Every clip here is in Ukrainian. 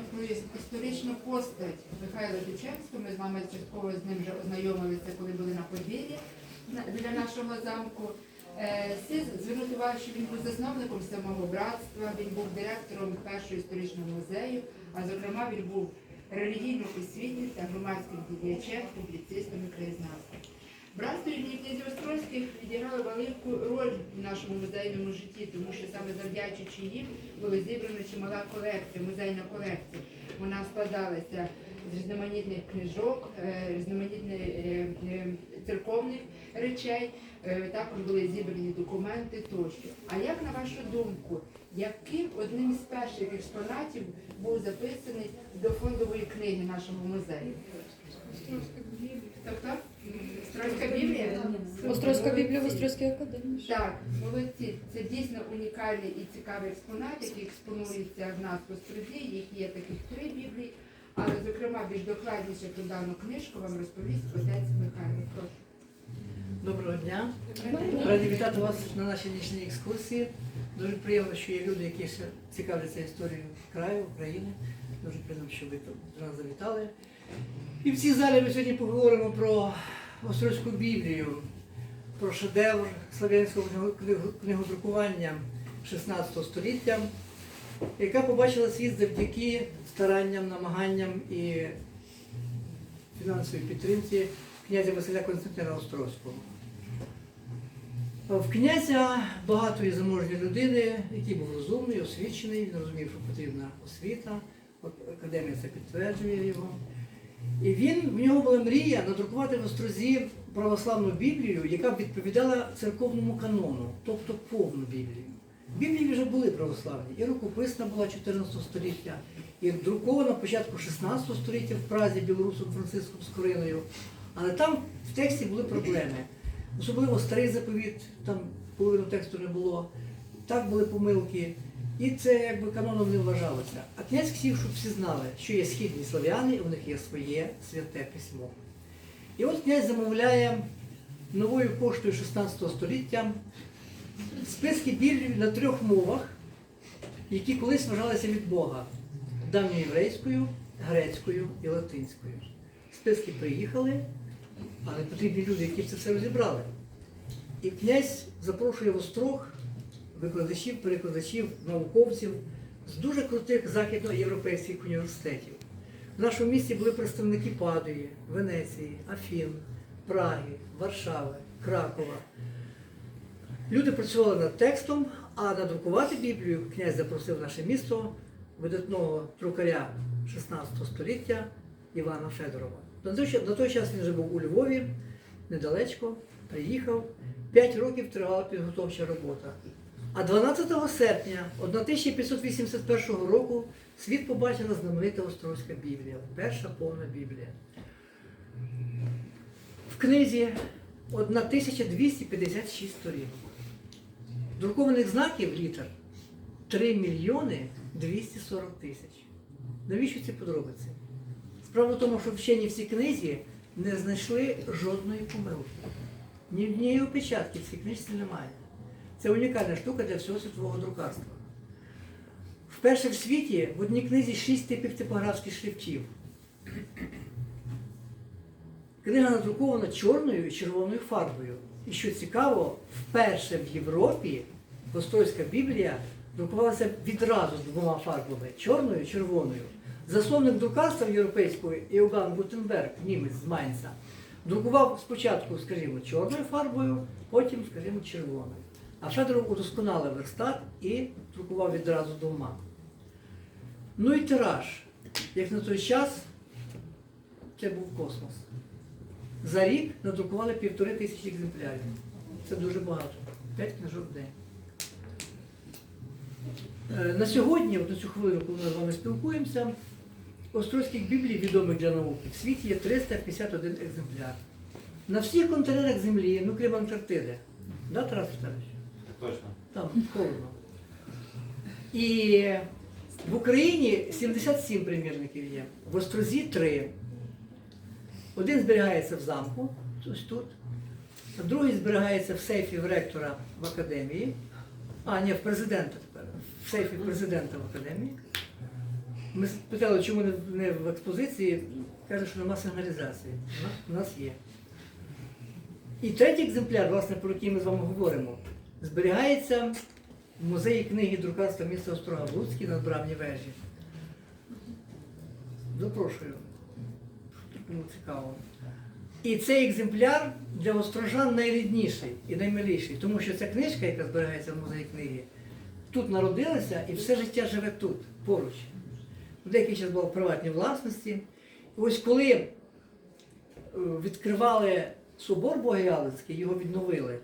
сьогодні про історичну постать Михайла Дучевського. Ми з вами частково з ним вже ознайомилися, коли були на подвір'ї біля нашого замку. Е, Слід звернути увагу, що він був засновником самого братства, він був директором першого історичного музею, а зокрема він був релігійно-освітнім та громадським діячем, публіцистом і краєзнавцем. Братство імені князів Острозьких відіграло велику роль в нашому музейному житті, тому що саме завдячуючи їм було зібрано чимала колекція, музейна колекція. Вона складалася з різноманітних книжок, е, різноманітних е, е, церковних речей. Також були зібрані документи тощо. А як на вашу думку, яким одним із перших експонатів був записаний до фондової книги нашого музею? Острозька Біблія? Острозька Біблія в Острозькій академії. Так, молодці. Це дійсно унікальний і цікавий експонат, який експонується в нас в Острозі. Їх є таких три біблії. Але, зокрема, більш докладніше про дану книжку вам розповість отець Михайло. Прошу. Доброго дня. Раді вітати вас на нашій нічній екскурсії. Дуже приємно, що є люди, які ще цікавляться історією краю, України. Дуже приємно, що ви тут до нас завітали. І в цій залі ми сьогодні поговоримо про Острозьку Біблію, про шедевр слав'янського книго- книго- книгодрукування 16 століття, яка побачила світ завдяки старанням, намаганням і фінансовій підтримці князя Василя Константина Острозького. В князя багатої заможної людини, який був розумний, освічений, він розумів, що потрібна освіта, академія це підтверджує його. І він, в нього була мрія надрукувати в Острозі православну Біблію, яка б відповідала церковному канону, тобто повну Біблію. Біблії вже були православні, і рукописна була 14 століття, і друкована початку 16 століття в Празі білорусом Франциском Скориною. Але там в тексті були проблеми. Особливо старий заповіт, там половину тексту не було. Так були помилки. І це якби каноном не вважалося. А князь хотів, щоб всі знали, що є східні слав'яни, і у них є своє святе письмо. І от князь замовляє новою поштою 16 століття списки Біблії на трьох мовах, які колись вважалися від Бога давньоєврейською, грецькою і латинською. Списки приїхали, але потрібні люди, які це все розібрали. І князь запрошує в острог викладачів, перекладачів, науковців з дуже крутих західноєвропейських університетів. В нашому місті були представники Падуї, Венеції, Афін, Праги, Варшави, Кракова. Люди працювали над текстом, а надрукувати Біблію князь запросив наше місто видатного друкаря 16 століття Івана Федорова. На той час він вже був у Львові, недалечко, приїхав. П'ять років тривала підготовча робота. А 12 серпня 1581 року світ побачила знаменита Острозька Біблія, перша повна Біблія. В книзі 1256 сторінок. Друкованих знаків літер 3 мільйони 240 тисяч. Навіщо ці подробиці? Справа в тому, що вчені в цій книзі не знайшли жодної помилки. Ні однієї опечатки в цій книжці немає. Це унікальна штука для всього світового друкарства. Вперше в світі в одній книзі шість типів типографських шрифтів. Книга надрукована чорною і червоною фарбою. І що цікаво, вперше в Європі Острозька Біблія друкувалася відразу з двома фарбами чорною і червоною. Засновник друкарства європейського Іоганн Гутенберг, німець з Майнца, друкував спочатку, скажімо, чорною фарбою, потім, скажімо, червоною. А Федоров удосконалив верстат і друкував відразу двома. Ну і тираж. Як на той час, це був космос. За рік надрукували півтори тисячі екземплярів. Це дуже багато. П'ять книжок в день. Е, На сьогодні, от на цю хвилину, коли ми з вами спілкуємося, острозьких біблій, відомих для науки, в світі є 351 екземпляр. На всіх континентах Землі, ну крім Антарктиди. Да, Тарас Віталійович? Точно. Там холодно. І в Україні 77 примірників є, в Острозі 3. Один зберігається в замку, ось тут, другий зберігається в сейфі в ректора в академії, а ні, в президента тепер, в сейфі президента в академії. Ми спитали, чому не в експозиції, каже, що нема сигналізації. У нас є. І третій екземпляр, власне, про який ми з вами говоримо, зберігається в музеї книги друкарства міста Острога в Луцькій на Брамній вежі. Запрошую. Кому цікаво. І цей екземпляр для острожан найрідніший і наймиліший, тому що ця книжка, яка зберігається в музеї книги, тут народилася і все життя живе тут, поруч. Деякий час була в приватній власності. І ось коли е, відкривали собор Богоялицький, його відновили.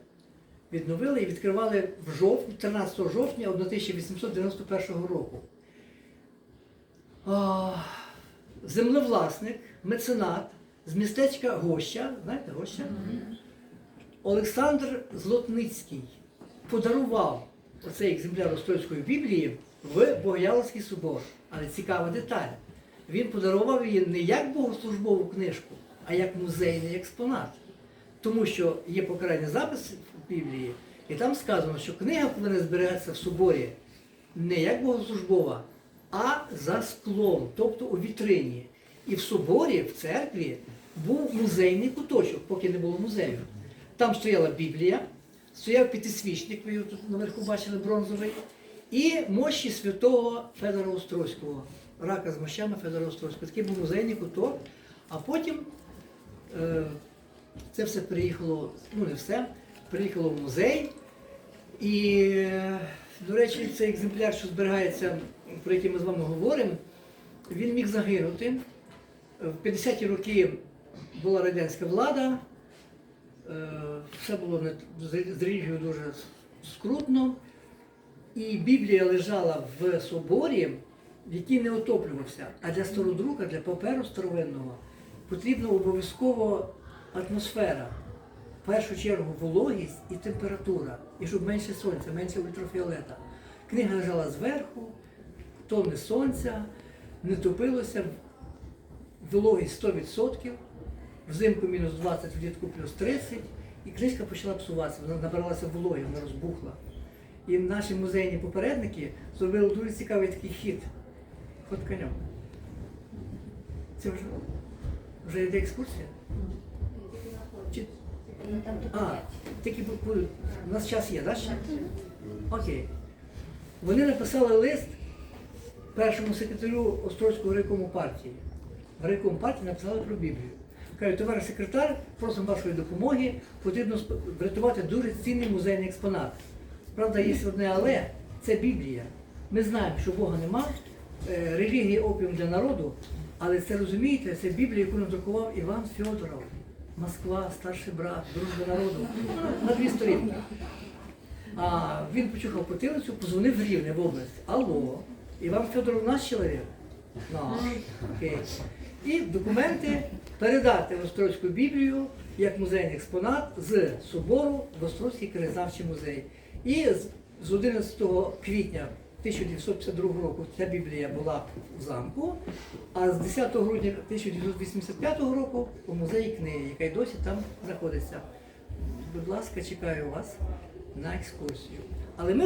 Відновили і відкривали в жовтні, 13 жовтня 1891 року. Землевласник, меценат з містечка Гоща, знаєте Гоща? Олександр Злотницький подарував оцей екземпляр Острозької Біблії в Богояловський собор. Але цікава деталь. Він подарував її не як богослужбову книжку, а як музейний експонат. Тому що є покаральний запис Біблії, і там сказано, що книга повинна зберігатися в соборі не як богослужбова, а за склом, тобто у вітрині. І в соборі, в церкві, був музейний куточок, поки не було музею. Там стояла Біблія, стояв п'ятисвічник, ви його тут наверху бачили бронзовий, і мощі святого Федора Острозького, рака з мощами Федора Острозького. Такий був музейний куток, а потім е, це все приїхало, ну не все, приїхало в музей. І, до речі, цей екземпляр, що зберігається, про який ми з вами говоримо, він міг загинути. В 50-ті роки була радянська влада, е, все було з релігією дуже скрутно. І Біблія лежала в соборі, який не отоплювався. А для стародрука, для паперу старовинного, потрібна обов'язково атмосфера. В першу чергу вологість і температура. І щоб менше сонця, менше ультрафіолета. Книга лежала зверху, тони сонця, не топилося, вологість 100%, взимку мінус 20, влітку плюс 30, і книжка почала псуватися, вона набралася вологи, вона розбухла. І наші музейні попередники зробили дуже цікавий такий хід. Ход конем. Це вже, вже йде екскурсія? Чи... А, тільки. У нас час є, так? ще? Окей. Вони написали лист першому секретарю Острозького райкому партії. В райкому партії написали про Біблію. Кажуть, товариш секретар, просимо вашої допомоги, потрібно сп- врятувати дуже цінний музейний експонат. Правда, є одне але це Біблія. Ми знаємо, що Бога нема, е, релігія опіум для народу, але це розумієте, це Біблія, яку надрукував Іван Фьодоров. Москва, старший брат, дружба народу. На дві сторінки. А він почухав потилицю, позвонив в Рівне в область. Алло, Іван Федоров наш чоловік? Наш. І документи передати в Острозьку Біблію як музейний експонат з собору в Острозький краєзнавчий музей. І з 11 квітня 1952 року ця Біблія була в замку, а з 10 грудня 1985 року у музеї книги, яка й досі там знаходиться. Будь ласка, чекаю вас на екскурсію. Але ми